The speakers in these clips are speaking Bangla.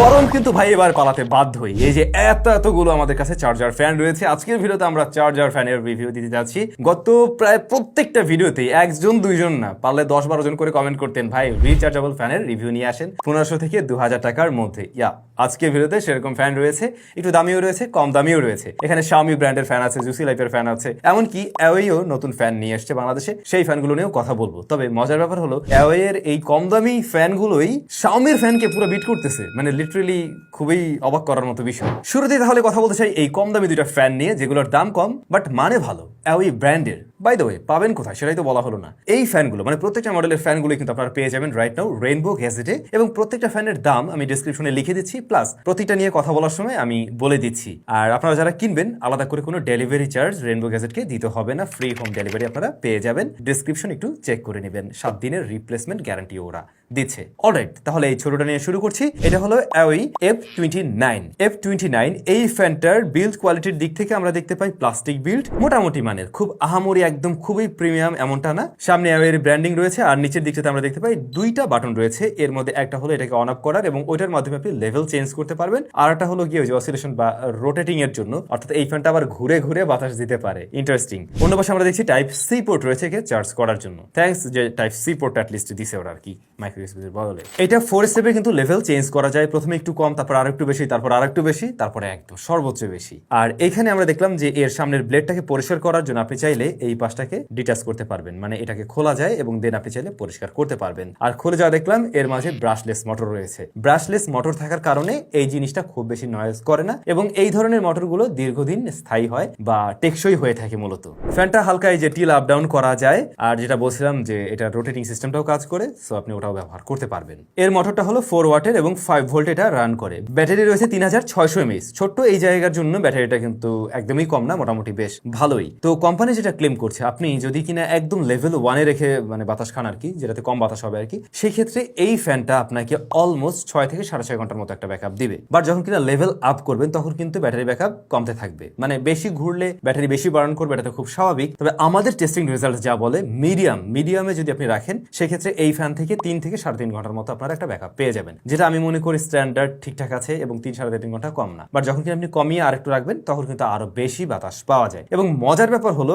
গরম কিন্তু ভাই এবার পালাতে বাধ্যই এই যে এত, এতগুলো আমাদের কাছে চার্জার ফ্যান রয়েছে। আজকের ভিডিওতে আমরা চার্জার ফ্যানের রিভিউ দিতে যাচ্ছি। গত প্রায় প্রত্যেকটা ভিডিওতেই একজন, দুইজন না, পারলে দশ বারো জন করে কমেন্ট করতেন, ভাই রিচার্জেবল ফ্যানের রিভিউ নিয়ে আসেন পনেরোশো থেকে দু হাজার টাকার মধ্যে। ইয়া, আজকের ভিডিওতে সেরকম ফ্যান রয়েছে। একটু দামিও রয়েছে, কম দামিও রয়েছে। এখানে শাওমি ব্র্যান্ডের ফ্যান আছে জুসি লাইফের ফ্যান আছে। এমনকি অ্যাওয়েও নতুন ফ্যান নিয়ে এসছে বাংলাদেশে। সেই ফ্যানগুলো নিয়েও কথা বলব। তবে মজার ব্যাপার হলো অ্যাওয়ের এই কম দামি ফ্যানগুলোই শাওমির ফ্যানকে পুরো বিট করতেছে। মানে লিটারেলি খুবই অবাক করার মতো বিষয়। শুরুতেই তাহলে কথা বলতে চাই এই কম দামি দুইটা ফ্যান নিয়ে, যেগুলোর দাম কম বাট মানে ভালো ওই ব্র্যান্ডের বাই দ্য ওয়ে পাবেন কোথায়? সেটাই তো বলা হলো না। এই ফ্যানগুলো মানে প্রত্যেকটা মডেলের ফ্যানগুলো কিন্তু আপনারা পেয়ে যাবেন রাইট নাও রেইনবো গ্যাজেটে এবং প্রত্যেকটা ফ্যানের দাম আমি ডিসক্রিপশনে লিখে দিচ্ছি। প্লাস প্রতিটা নিয়ে কথা বলার সময় আমি বলে দিচ্ছি। আর আপনারা যারা কিনবেন, আলাদা করে কোনো ডেলিভারি চার্জ রেইনবো গ্যাজেটকে দিতে হবে না। ফ্রি হোম ডেলিভারি আপনারা পেয়ে যাবেন। ডিসক্রিপশন একটু চেক করে নেবেন। সাত দিনের রিপ্লেসমেন্ট গ্যারান্টি ওরা দিচ্ছে। অলরাইট তাহলে এই ছোটটা নিয়ে শুরু করছি। এটা হলো অ্যাওই F twenty nine F twenty nine এই ফ্যানটার বিল্ড কোয়ালিটির দিক থেকে আমরা দেখতে পাই প্লাস্টিক বিল্ড মোটামুটি মানের, খুব আহামরি একদম খুবই প্রিমিয়াম এমনটা না। সামনে এর ব্র্যান্ডিং রয়েছে আর নিচের দিকটাতে আমরা দেখতে পাই দুইটা বাটন রয়েছে। এর মধ্যে একটা হলো এটাকে অন অফ করার এবং ওইটার মাধ্যমে আপনি লেভেল চেঞ্জ করতে পারবেন। আর একটা হলো গিয়ে যে অসিলেশন বা রোটেটিং এর জন্য। অর্থাৎ এই ফ্যানটা আবার ঘুরে ঘুরে বাতাস দিতে পারে। ইন্টারেস্টিং অন্য পাশে আমরা দেখছি টাইপ সি পোর্ট রয়েছে একে চার্জ করার জন্য। থ্যাংকস যে টাইপ সি পোর্ট অ্যাটলিস্ট দিছে ওরা আর কি। মাইক্রো ইউএসবি বদলে। এটা ফোর স্টেপে কিন্তু লেভেল চেঞ্জ করা যায়। প্রথমে একটু কম, তারপর আরেকটু বেশি, তারপর আরেকটু বেশি, তারপরে একদম সর্বোচ্চ বেশি। আর এখানে আমরা দেখলাম যে এর সামনের ব্লেডটাকে পরিষ্কার করার জন্য আপনি চাইলে এই পাশটাকে ডিটাচ করতে পারবেন। মানে এটাকে খোলা যায় এবং দেন আপনি চাইলে পরিষ্কার করতে পারবেন। আর খুলে যা দেখলাম, এর মাঝে ব্রাশলেস মোটর রয়েছে। ব্রাশলেস মোটর থাকার কারণে এই জিনিসটা খুব বেশি নয়েজ করে না এবং এই ধরনের মোটরগুলো দীর্ঘদিন স্থায়ী হয় বা টেকসই হয়ে থাকে মূলত। ফ্যানটা হালকা এই যে টিল আপ ডাউন করা যায়। আর যেটা বলছিলাম যে এটা রোটেটিং সিস্টেমটাও কাজ করে সো আপনি ওটাও ব্যবহার করতে পারবেন। এর মোটরটা হলো ফোর ওয়াটের এবং ফাইভ ভোল্ট এটা রান করে। ব্যাটারি রয়েছে তিন হাজার ছয়শো এমএস ছোট্ট এই জায়গার জন্য ব্যাটারিটা কিন্তু একদমই কম না, মোটামুটি বেশ ভালোই। তো কোম্পানি যেটা ক্লেম করছে। আপনি যদি কিনা একদম লেভেল ওয়ানে রেখে মানে বাতাস খান আর কি, যেটাতে কম বাতাস হবে আর কি সেই ক্ষেত্রে এই ফ্যানটা আপনাকে অলমোস্ট ছয় থেকে সাড়ে ছয় ঘণ্টার মতো একটা ব্যাকআপ দিবে। বাট যখন কিনা লেভেল আপ করবেন, তখন কিন্তু ব্যাটারি ব্যাকআপ কমতে থাকবে। মানে বেশি ঘুরলে ব্যাটারি বেশি বার্ন করবে, এটা তো খুব স্বাভাবিক। তবে আমাদের টেস্টিং রেজাল্ট যা বলে মিডিয়াম মিডিয়ামে যদি আপনি রাখেন, সেক্ষেত্রে এই ফ্যান থেকে তিন থেকে সাড়ে তিন ঘণ্টার মতো আপনারা একটা ব্যাকআপ পেয়ে যাবেন। যেটা আমি মনে করি স্ট্যান্ডার্ড ঠিকঠাক আছে এবং তিন সাড়ে তিন ঘণ্টা কম না। বাট যখন কিনা আপনি কমিয়ে আরেকটু রাখবেন, তখন কিন্তু আরও বেশি বাতাস পাওয়া যায়। এবং মজার ব্যাপার হলো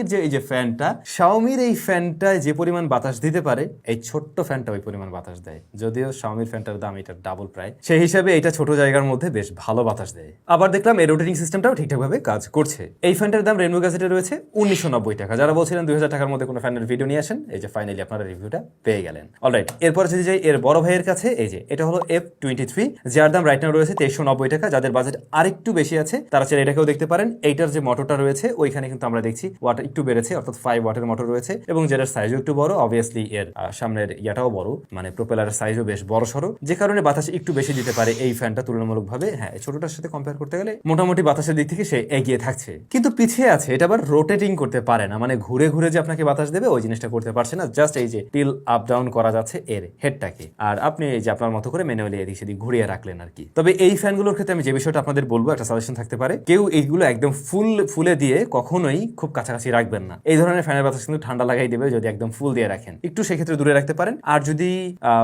শাওমির যে, এই যে ফ্যানটা শাওমির এই ফ্যানটায় যে পরিমাণ বাতাস দিতে পারে, এই ছোট্ট ফ্যানটা ওই পরিমাণ বাতাস দেয়। যদিও শাওমির ফ্যানটার দাম এটা ডাবল প্রায়। সেই হিসাবে এটা ছোট জায়গার মধ্যে বেশ ভালো বাতাস দেয়। আবার দেখলাম এই রোটেটিং সিস্টেমটাও ঠিকঠাকভাবে কাজ করছে। এই ফ্যানটার দাম রেনবো গ্যাজেটে রয়েছে উনিশশো নব্বই টাকা। যারা বলছিলেন দুই হাজার টাকার মধ্যে কোনো ফ্যানের ভিডিও নিয়ে আসেন, এই যে ফাইনালি আপনারা রিভিউটা পেয়ে গেলেন। অলরাইট এরপর যদি যাই, এর বড় ভাইয়ের কাছে, এই যে, এটা হলো এফ টোয়েন্টি থ্রি যার দাম রাইট নাও রয়েছে তেইশশো নব্বই টাকা। যাদের বাজেট আরেকটু বেশি আছে, তারা চাইলে এটাকেও দেখতে পারেন। এইটার যে মোটরটা রয়েছে, ওইখানে কিন্তু আমরা দেখছি ওয়াট একটু বেড়েছে, অর্থাৎ ফাইভ ওয়াটের মোটর রয়েছে এবং যেটার সাইজও একটু বড় অবভিয়াসলি এর সামনের ইয়াটাও বড় মানে প্রোপেলারের সাইজও বেশ বড় সড়ো যে কারণে বাতাস একটু বেশি দিতে পারে এই ফ্যানটা তুলনামূলকভাবে। হ্যাঁ ছোটটার সাথে কম্পেয়ার করতে গেলে মোটামুটি বাতাসের দিক থেকে সে এগিয়ে থাকছে। কিন্তু পিছিয়ে আছে, এটা আবার রোটেটিং করতে পারে না মানে ঘুরে ঘুরে যে আপনাকে বাতাস দেবে, ওই জিনিসটা করতে পারছে না। জাস্ট এই যে টিল আপ ডাউন করা যাচ্ছে এর হেডটাকে আর আপনি এই যে আপনার মতো করে ম্যানুয়ালি এদিক সেদিক ঘুরিয়ে রাখলেন আর কি। তবে এই ফ্যানগুলোর ক্ষেত্রে আমি যে বিষয়টা আপনাদের বলব, একটা সাজেশন থাকতে পারে। কেউ এইগুলো একদম ফুল ফুলে দিয়ে কখনোই খুব কাছাকাছি রাখবেন না। এই ধরনের ফ্যানের বাতাস কিন্তু ঠান্ডা লাগাই দেবে যদি একদম ফুল দিয়ে রাখেন। একটু সেক্ষেত্রে দূরে রাখতে পারেন। আর যদি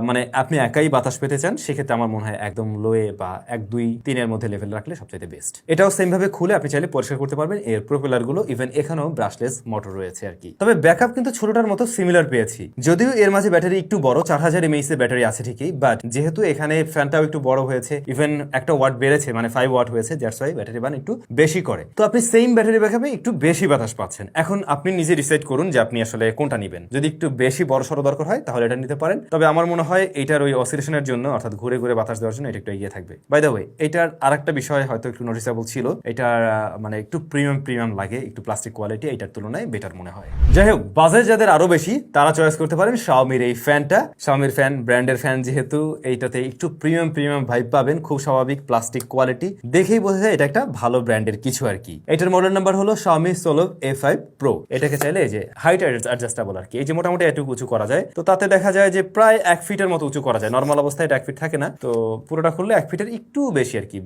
মানে আপনি একাই বাতাস পেতে চান, সেক্ষেত্রে আমার মনে হয় একদম লোয়ে বা এক, দুই, তিনের মধ্যে লেভেল রাখলে সবচেয়ে বেস্ট এটাও সেম ভাবে খুলে আপনি চাইলে পরিষ্কার করতে পারবেন। এর প্রোপেলারগুলো ইভেন এখানেও ব্রাশলেস মোটর রয়েছে আর কি। তবে ব্যাকআপ কিন্তু ছোটটার মতো সিমিলার পেয়েছি। যদিও এর মাঝে ব্যাটারি একটু বড়, চার হাজার এমএইচ এর ব্যাটারি আছে ঠিকই বাট যেহেতু এখানে ফ্যানটাও একটু বড় হয়েছে ইভেন একটা ওয়াট বেড়েছে মানে ফাইভ ওয়াট হয়েছে দ্যাটস ওয়াই ব্যাটারি বান একটু বেশি করে। তো আপনি সেম ব্যাটারি ব্যাকআপে একটু বেশি বাতাস পাচ্ছেন। এখন আপনি নিজে ডিসাইড করুন যে আপনি আসলে কোনটা নেবেন। যদি একটু বেশি বড় সড়ো দরকার হয়, তাহলে এটা নিতে পারেন। তবে আমার মনে হয় এটার ওই অসিলেশনের জন্য, অর্থাৎ ঘুরে ঘুরে বাতাস দেওয়ার জন্য এটা একটু এগিয়ে থাকবে। বাই দ্য ওয়ে এটার আরেকটা বিষয় হয়তো একটু নোটিসেবল ছিল। এটার মানে একটু প্রিমিয়াম প্রিমিয়াম লাগে, একটু প্লাস্টিক কোয়ালিটি এটার তুলনায় বেটার মনে হয়। যাই হোক বাজেট যাদের আরও বেশি, তারা চয়েস করতে পারেন শাওমির এই ফ্যানটা শাওমির ফ্যান ব্র্যান্ডের ফ্যান যেহেতু, এইটাতে একটু প্রিমিয়াম প্রিমিয়াম ভাইব পাবেন, খুব স্বাভাবিক প্লাস্টিক কোয়ালিটি দেখেই বোঝা যায় এটা একটা ভালো ব্র্যান্ডের কিছু আর কি। এটার মডেল নাম্বার হলো Xiaomi solo A five pro এটাকে চাইলে এই যে হাইট অ্যাডজাস্টেবল আর কি। এই যে মোটামুটি এটুকু উঁচু করা যায়। তো তাতে দেখা যায় যে প্রায় এক ফিটের মতো উঁচু করা যায়। নর্মাল অবস্থায় এটা এক ফিট থাকে না। তো পুরোটা খুললে এক ফিটের একটু বেশি আর কি।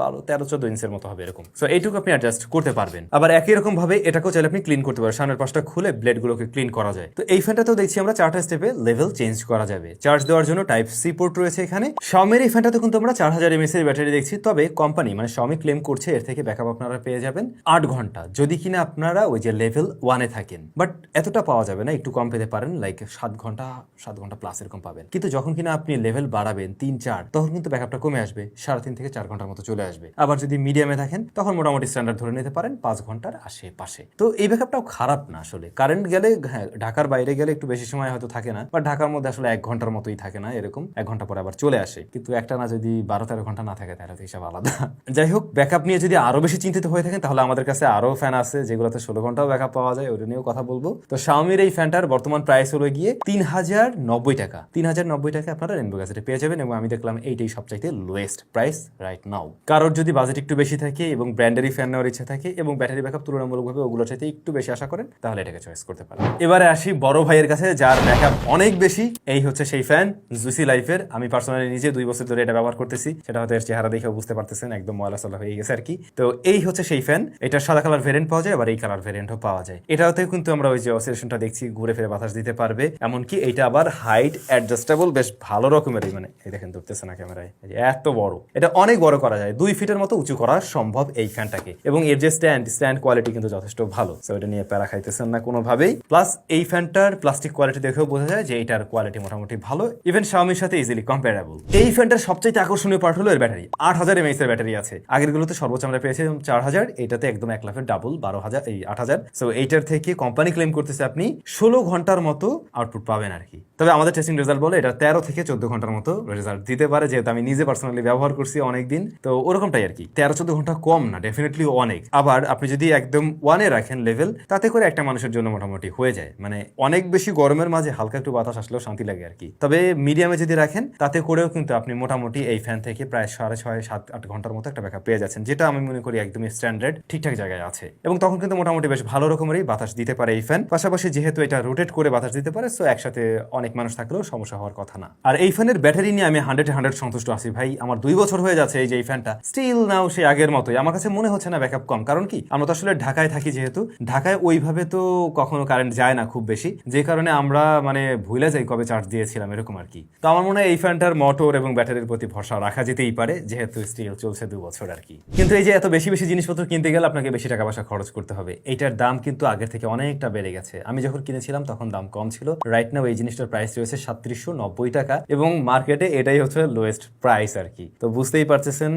বারো, তেরো, চোদ্দ ইঞ্চের মতো হবে এরকম। তো এইটুকু আপনি অ্যাডজাস্ট করতে পারবেন। আবার একই রকম ভাবে এটাকেও চাইলে আপনি ক্লিন করতে পারেন। সামনের পাশটা খুলে ব্লেড গুলোকে ক্লিন করা যায়। তো এই ফ্যানটাতেও দেখছি আমরা চারটা স্টেপে লেভেল চেঞ্জ করা করা যাবে। চার্জ দেওয়ার জন্য টাইপ সি পোর্ট রয়েছে এখানে। শাওমির এই ফ্যানটাতে কিন্তু আমরা চার হাজার এমএস এর ব্যাটারি দেখছি। তবে কোম্পানি মানে শাওমি ক্লেম করছে, এর থেকে ব্যাকআপ আপনারা পেয়ে যাবেন আট ঘণ্টা। যদি কিনা আপনারা ওই যে লেভেল ওয়ানে থাকেন। বাট এতটা পাওয়া যাবে না, একটু কম পেতে পারেন লাইক সাত ঘণ্টা সাত ঘণ্টা প্লাস এরকম পাবেন। কিন্তু যখন কিনা আপনি লেভেল বাড়াবেন, তিন, চার, তখন কিন্তু ব্যাকআপটা কমে আসবে, সাড়ে তিন থেকে চার ঘণ্টার মতো চলে আসবে। আবার যদি মিডিয়ামে থাকেন, তখন মোটামুটি স্ট্যান্ডার্ড ধরে নিতে পারেন, পাঁচ ঘণ্টার আশেপাশে। তো এই ব্যাকআপটাও খারাপ না আসলে। কারেন্ট গেলে হ্যাঁ ঢাকার বাইরে গেলে একটু বেশি সময় হয়তো থাকে না বা ঢাকার মধ্যে আসলে এক ঘণ্টার মতোই থাকে না, এরকম এক ঘণ্টা পরে আবার চলে আসে। কিন্তু একটা না যদি বারো, তেরো ঘণ্টা না থাকে, তাহলে তো হিসাব আলাদা। যাই হোক ব্যাকআপ নিয়ে যদি আরও বেশি চিন্তিত হয়ে থাকেন, তাহলে আমাদের কাছে আরও ফ্যান আছে, যেগুলোতে ষোলো ঘন্টাও ব্যাকআপ পাওয়া যায়, ওটা নিয়েও কথা বলব। তো শাওমির এই ফ্যানটার বর্তমান প্রাইস হলো গিয়ে তিন হাজার নব্বই টাকা। তিন হাজার নব্বই টাকা আপনারা রেনবো গ্যাজেটে পেয়ে যাবেন এবং আমি দেখলাম এইটাই সবচাইতে লোয়েস্ট প্রাইস রাইট নাও কারোর যদি বাজেট একটু বেশি থাকে এবং ব্র্যান্ডেরই ফ্যান নেওয়ার ইচ্ছা থাকে এবং ব্যাটারি ব্যাকআপ তুলনামূলকভাবে ওগুলোর চাইতে একটু বেশি আশা করেন, তাহলে এটাকে চয়েস করতে পারেন। এবারে আসি বড় ভাইয়ের কাছে, যার ব্যাকআপ অনেক বেশি। এই হচ্ছে সেই ফ্যান জুসি লাইফের আমি পার্সোনালি নিজে দুই বছর ধরে এটা ব্যবহার করতেছি। সেটা হয়তো এর চেহারা দেখেও বুঝতে পারতেছেন, একদম ময়লা সলা হয়ে গেছে আর কি। তো এই হচ্ছে সেই ফ্যান এটা সাদা কালার ভেরিয়েন্ট পাওয়া যায়, আবার এই কালার ভেরিয়েন্টও পাওয়া যায়। এটাতে কিন্তু আমরা ওই যে অসিলেশনটা দেখছি, ঘুরে ফিরে বাতাস দিতে পারবে। এমনকি এটা আবার হাইট অ্যাডজাস্টেবল বেশ ভালো রকমেরই মানে এই দেখেন ধরতেছে না ক্যামেরায় এত বড়। এটা অনেক বড় করা যায়, দুই ফিটের মতো উঁচু করা সম্ভব এই ফ্যানটাকে এবং এর যে স্ট্যান্ড স্ট্যান্ড কোয়ালিটি কিন্তু যথেষ্ট ভালো। সো এটা নিয়ে প্যারা খাইতেছেন না কোনোভাবেই। প্লাস এই ফ্যানটার প্লাস্টিক কোয়ালিটি দেখেও বোঝা যায় যে এটার কোয়ালিটি মোটামুটি ভালো। ইভেন শাওমির সাথে ইজিলি কম্পারেবল এই ফ্যানটার সবচেয়ে আকর্ষণীয় পার্ট হলো এর ব্যাটারি। আট হাজার এমএস এর ব্যাটারি আছে। আগের গুলোতে সর্বোচ্চ আমরা পেয়েছিলাম চার হাজার, এটাতে একদম এক লাফের ডাবল বারো হাজার, এই আট হাজার। সো এইটার থেকে কোম্পানি ক্লেম করতেছে আপনি ষোলো ঘণ্টার মতো আউটপুট পাবেন আর কি। তবে আমাদের টেস্টিং রেজাল্ট বলে এটা তেরো থেকে চোদ্দ ঘণ্টার মতো রেজাল্ট দিতে পারে, যেহেতু আমি নিজে পার্সোনালি ব্যবহার করছি অনেকদিন। তো, ওরকমটাই আর কি। তেরো চোদ্দ ঘণ্টা কম না ডেফিনেটলি অনেক। আবার আপনি যদি একদম ওয়ানে রাখেন লেভেল তাতে করে একটা মানুষের জন্য মোটামুটি হয়ে যায়। মানে অনেক বেশি গরমের মাঝে হালকা একটু বাতাস আসলেও শান্তি লাগে আর কি। তবে মিডিয়ামে যদি রাখেন, তাতে করেও কিন্তু আপনি মোটামুটি এই ফ্যান থেকে প্রায় সাড়ে ছয়, সাত, আট ঘণ্টার মতো একটা ব্যাকআপ পেয়ে যাচ্ছেন, যেটা আমি মনে করি একদমই স্ট্যান্ডার্ড ঠিকঠাক জায়গায় আছে। এবং তখন কিন্তু মোটামুটি বেশ ভালো রকমেরই বাতাস দিতে পারে এই ফ্যান পাশাপাশি যেহেতু এটা রোটেট করে বাতাস দিতে পারে সো একসাথে অনেক মানুষ থাকলেও সমস্যা হওয়ার কথা না। আর এই ফ্যানের ব্যাটারি নিয়ে আমি হান্ড্রেড হান্ড্রেড সন্তুষ্ট আছি। ভাই, আমার দুই বছর হয়ে যাচ্ছে এই যে এই ফ্যানটা স্টিল নাও সেই আগের মতোই। আমার কাছে মনে হচ্ছে না ব্যাকআপ কম। কারণ কি? আমরা তো আসলে ঢাকায় থাকি যেহেতু। ঢাকায় ওইভাবে তো কখনো কারেন্ট যায় না খুব বেশি। যে কারণে আমরা মানে ভুলে যাই কবে চার্জ দিয়েছিলাম, এরকম আর কি। তো আমার মনে হয় এই ফ্যানটার মোটর এবং ব্যাটারির প্রতি ভরসা রাখা যেতেই পারে, যেহেতু স্টিল চলছে দু বছর আর কি। কিন্তু এই যে এত বেশি বেশি জিনিসপত্র কিনতে গেলে আপনাকে বেশি টাকা পয়সা খরচ করতে হবে। এইটার দাম কিন্তু আগের থেকে অনেকটা বেড়ে গেছে। আমি যখন কিনেছিলাম তখন দাম কম ছিল। রাইট নাও এই জিনিসটার প্রাইস রয়েছে সাতত্রিশশো নব্বই টাকা এবং মার্কেটে এটাই হচ্ছে লোয়েস্ট প্রাইস আর কি তো বুঝতেই পারতেছেন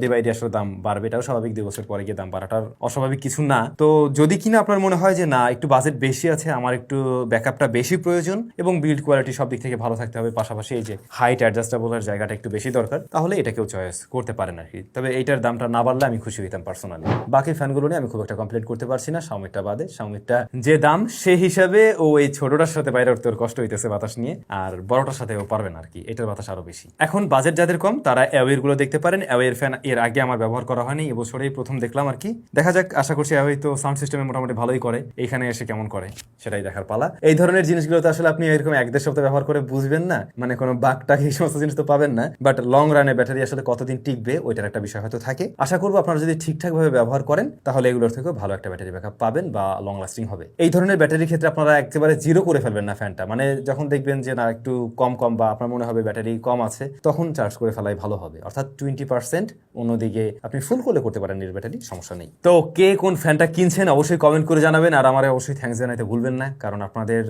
ডে বাই ডে আসলে দাম বাড়বে। এটাও স্বাভাবিক, দুই বছর পরে গিয়ে দাম বাড়াটার অস্বাভাবিক কিছু না। তো যদি কিনা আপনার মনে হয় যে, না, একটু বাজেট বেশি আছে, আমার একটু ব্যাকআপটা বেশি প্রয়োজন এবং বিল্ড কোয়ালিটি সব দিক থেকে ভালো থাকতে হবে। পাশাপাশি এই যে হাইট অ্যাডজাস্টেবলের জায়গাটা একটু বেশি দরকার, তাহলে এটাকেও চয়েস করতে পারেন আর কি তবে এইটার দামটা না বাড়লে আমি খুশি হইতাম পার্সোনালি বাকি ফ্যানগুলো নিয়ে আমি খুব একটা কমপ্লেন করতে পারছি না। সামিটটা বাদে সামিটটা যে দাম, সে হিসাবে ও এই ছোটটার সাথে বাইরে উঠতে কষ্ট হইতেছে বাতাস নিয়ে, আর বড়টার সাথে ও পারবে না আর কি এটার বাতাস আরও বেশি। এখন বাজেট যাদের কম, তারা অ্যাওয়েরগুলো দেখতে পারেন। অ্যাওয়ের ফ্যান এর আগে আমার ব্যবহার করা হয়নি, এবছরেই প্রথম দেখলাম আর কি দেখা যাক, আশা করছি অ্যাওয়ে তো সাউন্ড সিস্টেমে মোটামুটি ভালোই করে। এখানে এসে কেমন করে, সেটাই দেখার পালা। এই ধরনের জিনিসগুলো তো আসলে আপনি এরকম এক দেড় সপ্তাহ ব্যবহার করে বুঝবেন না। মানে কোনো বাঘটাক এই সমস্ত জিনিস তো পাবেন না। বাট লং রানে ব্যাটারি আসলে কতদিন টিকবে, ওইটার একটা বিষয় হয়তো থাকে। আশা করব আপনারা যদি ঠিকঠাক ভাবে ব্যবহার করেন, তাহলে এগুলোর থেকেও ভালো একটা ব্যাটারি ব্যাকআপ পাবেন। বা লং লাস্টিং হবে। এই ধরনের ব্যাটারির ক্ষেত্রে আপনারা একেবারে জিরো করে ফেলবেন না ফ্যানটা মানে যখন দেখবেন যে, না, একটু কম কম বা আপনার মনে হবে ব্যাটারি কম আছে তখন চার্জ করে ফেলাই ভালো হবে। অর্থাৎ টোয়েন্টি পার্সেন্ট অন্যদিকে আপনি ফুল করলে করতে পারেন এর ব্যাটারি, সমস্যা নেই। তো কে কোন ফ্যানটা কিনছেন অবশ্যই কমেন্ট করে জানাবেন। আর আমার অবশ্যই থ্যাঙ্কস জানাইতে ভুলবেন না। কারণ আপনাদের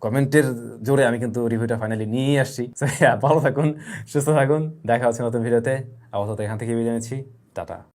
কমেন্টের জোরে আমি কিন্তু রিভিউটা ফাইনালি নিয়ে আসছি। ভালো থাকুন, সুস্থ থাকুন। দেখা হচ্ছে নতুন ভিডিওতে আপাতত এখান থেকে বিদায় নিচ্ছি। টাটা।